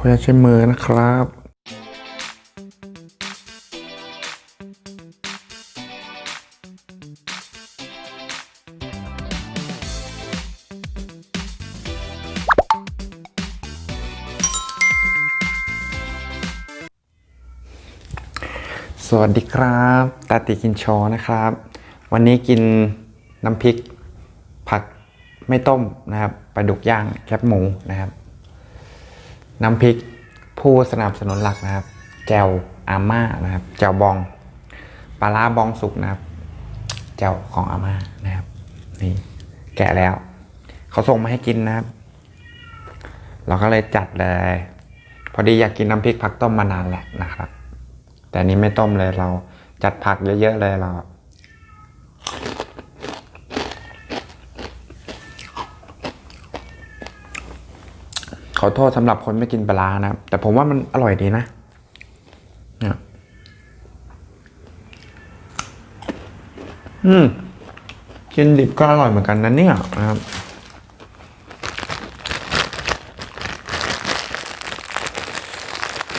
ขออย่าตใช้มือนะครับสวัสดีครับตาติกินโชว์นะครับ วันนี้กินน้ำพริก ผักไม่ต้มนะครับปลาดุกย่างแคบหมูนะครับ น้ำพริกผู้สนับสนุนหลักนะครับ แจวอาม่านะครับ แจวบองปลาร้าบองสุกนะครับ แจวของอาม่านะครับ นี่แกะแล้ว เขาส่งมาให้กินนะครับ เราก็เลยจัดเลย พอดีอยากกินน้ำพริกผักต้มมานานแหละนะครับ แต่นี้ไม่ต้มเลยเราจัดผักเยอะๆเลยเรา อโทษสำหรับคนไม่กินปลานะครับแต่ผมว่ามันอร่อยดีนะเนี่ยอืมกินดิบก็อร่อยเหมือนกันนะเนี่ยนะครับ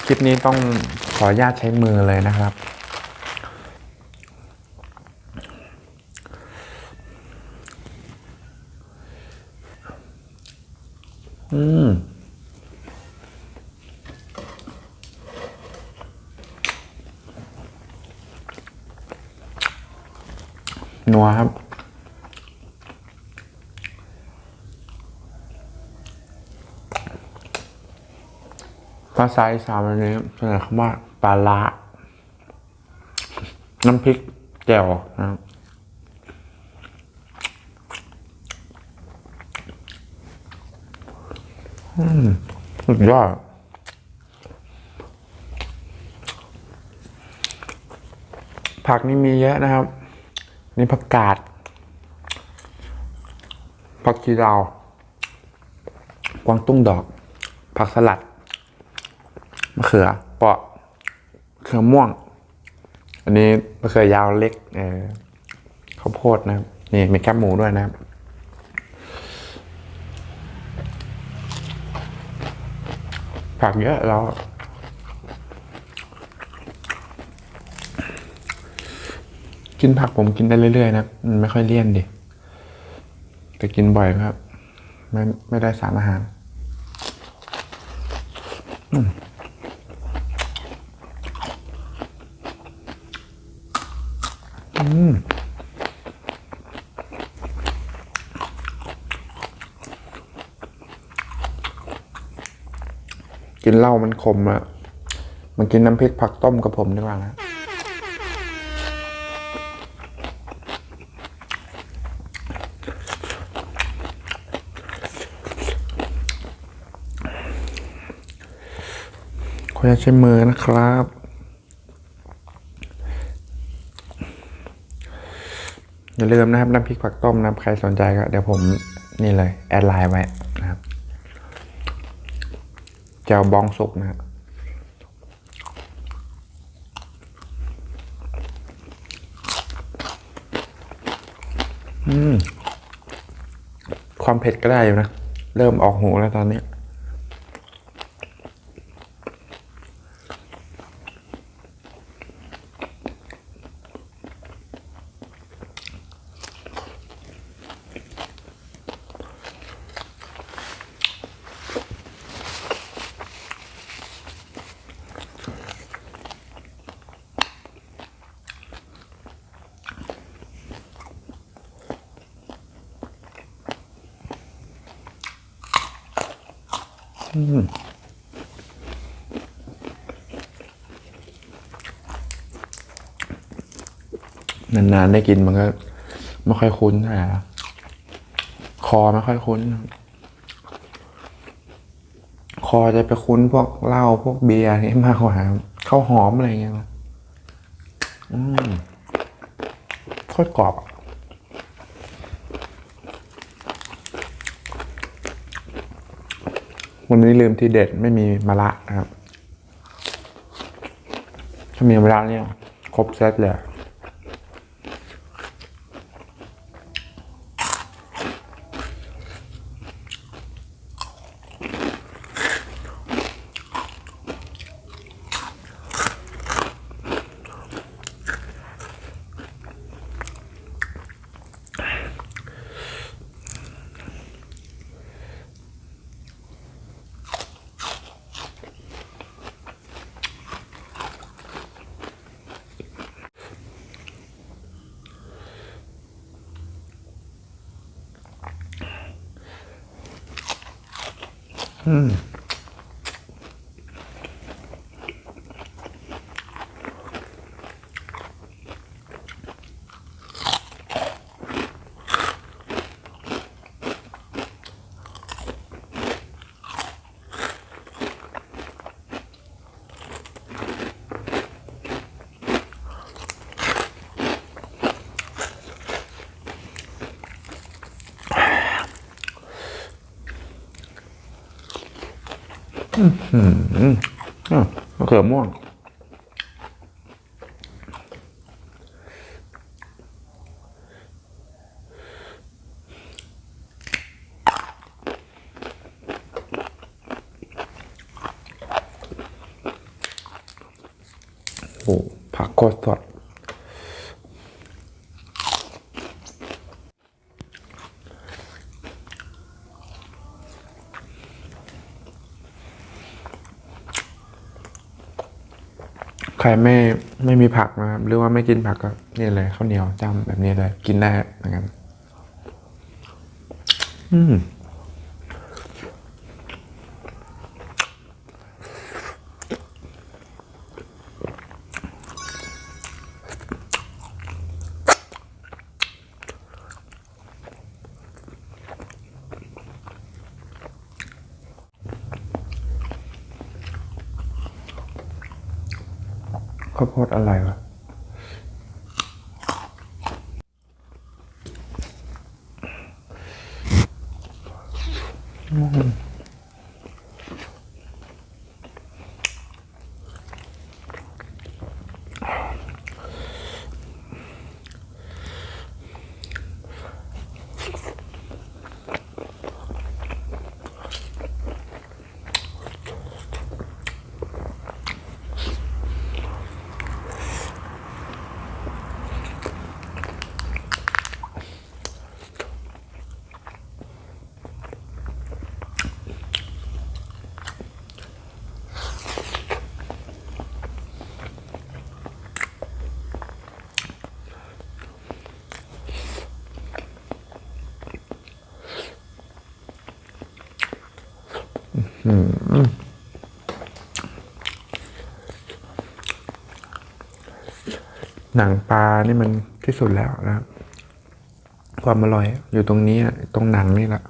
คลิปนี้ต้องขออนุญาตใช้มือเลยนะครับ นัวครับ ภาษาอีสานวันนี้เสนอคำว่าปลาละน้ำพริกแจ่วนะครับอืมสุดยอดผักนี่มีเยอะนะครับ นี่ผักกาดผักชีลาวกวางตุ้งดอก ผักสลัด มะเขือเปาะเขือม่วง อันนี้มะเขือยาวเล็กเออข้าวโพดนะครับ นี่มีแคบหมูด้วยนะครับ ผักเยอะแล้ว กินผักผมกินได้เรื่อยๆนะมันไม่ค่อยเลี่ยนดิแต่กินบ่อยครับ ไม่ไม่ได้สารอาหารอืมกินเหล้ามันขมอะมันกินน้ำพริกผักต้มกับผมดีกว่านะ ออย่าใช้มือนะครับ อย่าลืมนะครับน้ำพริกผักต้มนะใครสนใจก็เดี๋ยวผมนี่เลย แอดไลน์ไว้นะครับแจวบองสุกนะครับอืมความเผ็ดก็ได้อยู่นะ เริ่มออกหูแล้วตอนนี้ นานๆได้กินมันก็ไม่ค่อยคุ้นเท่าไหร่คอไม่ค่อยคุ้น คอจะไปคุ้นพวกเหล้าพวกเบียร์นี่มากกว่าข้าวหอมอะไรอย่างเงี้ยอืมโคตรกรอบอะ วันนี้ลืมที่เด็ดไม่มีมะระนะครับ ถ้ามีมะระเนี่ย ครบเซตเลย อ อื มมะเขือม่วง โอ้ผักโคตรสด รไม่ไม่มีผักนะครับ หรือว่าไม่กินผักก็นี่เลยข้าวเหนียวจ้ำแบบนี้เลย กินได้เหมือนกันอืม โพดอะไรวะ หนังปลานี่มันที่สุดแล้วนะ ความอร่อยอยู่ตรงนี้ ตรงหนังนี่แหละ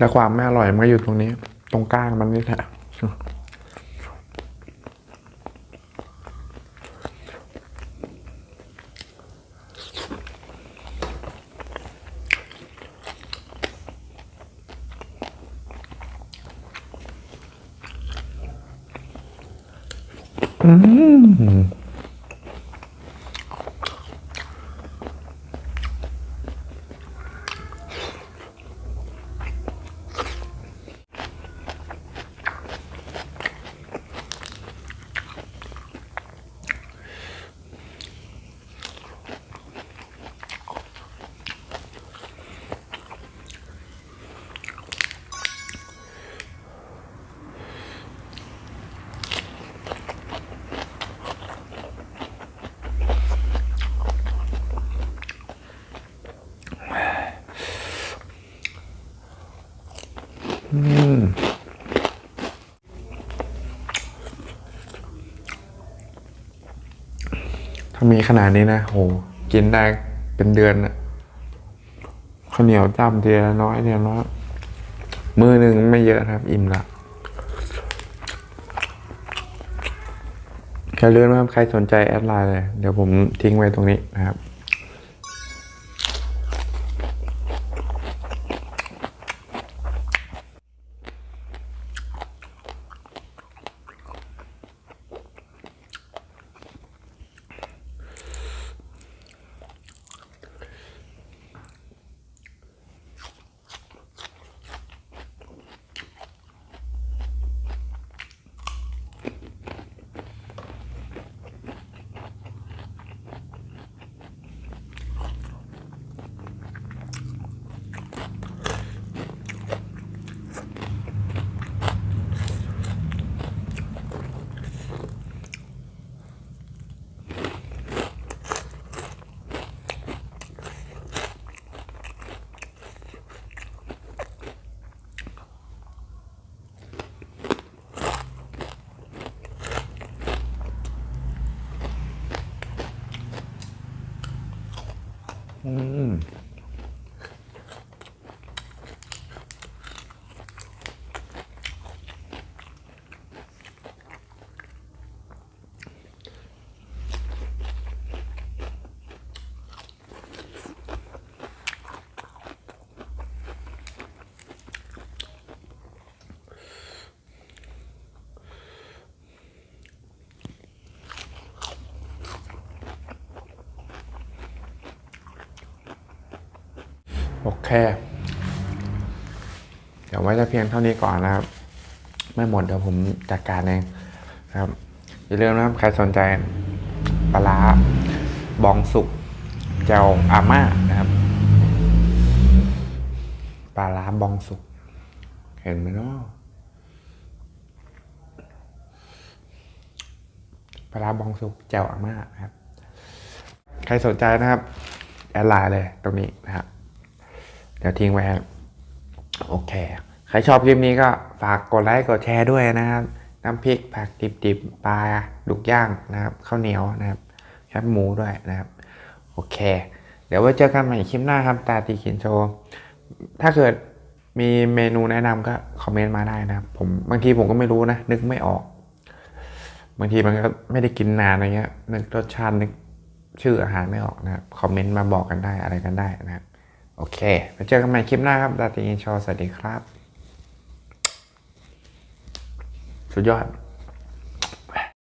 และความไม่อร่อยมันก็อยู่ตรงนี้ ตรงกลางมันนี่แหละ ถ้ามีขนาดนี้นะโหกินได้เป็นเดือนอะข้าวเหนียวจ้ำเทีละน้อยเทีละน้อยมือหนึ่งไม่เยอะครับ อิ่มละแค่เลื่อนว่าใครสนใจแอดไลน์เลย เดี๋ยวผมทิ้งไว้ตรงนี้นะครับ โอเค เดี๋ยวไว้จะเพียงเท่านี้ก่อนนะครับ ไม่หมดเดี๋ยวผมจัดการเองนะครับ อย่าลืมนะครับ ใครสนใจปลาร้าบองสุกเจลอาม่านะครับปลาร้าบองสุก เห็นไหมเนาะปลาร้าบองสุกเจลอาม่านะครับ ใครสนใจนะครับ แอดไลน์เลยตรงนี้นะครับ เดี๋ยวทิ้งไว้ครับโอเค ใครชอบคลิปนี้ก็ฝากกดไลค์กดแชร์ด้วยนะครับ น้ำพริกผักดิบๆปลาดุกย่างนะครับข้าวเหนียวนะครับแคบหมูด้วยนะครับ โอเค เดี๋ยวไว้เจอกันใหม่คลิปหน้าครับตาตีกินโชว์ถ้าเกิดมีเมนูแนะนำก็คอมเมนต์มาได้นะครับผมบางทีผมก็ไม่รู้นะ นึกไม่ออก บางทีมันก็ไม่ได้กินนานอะไรเงี้ยนึกรสชาตินึกชื่ออาหารไม่ออกนะครับคอมเมนต์มาบอกกันได้อะไรกันได้นะครับ โอเคไปเจอกันใหม่คลิปหน้าครับดาติอินโชอสวัสดีครับ สุดยอด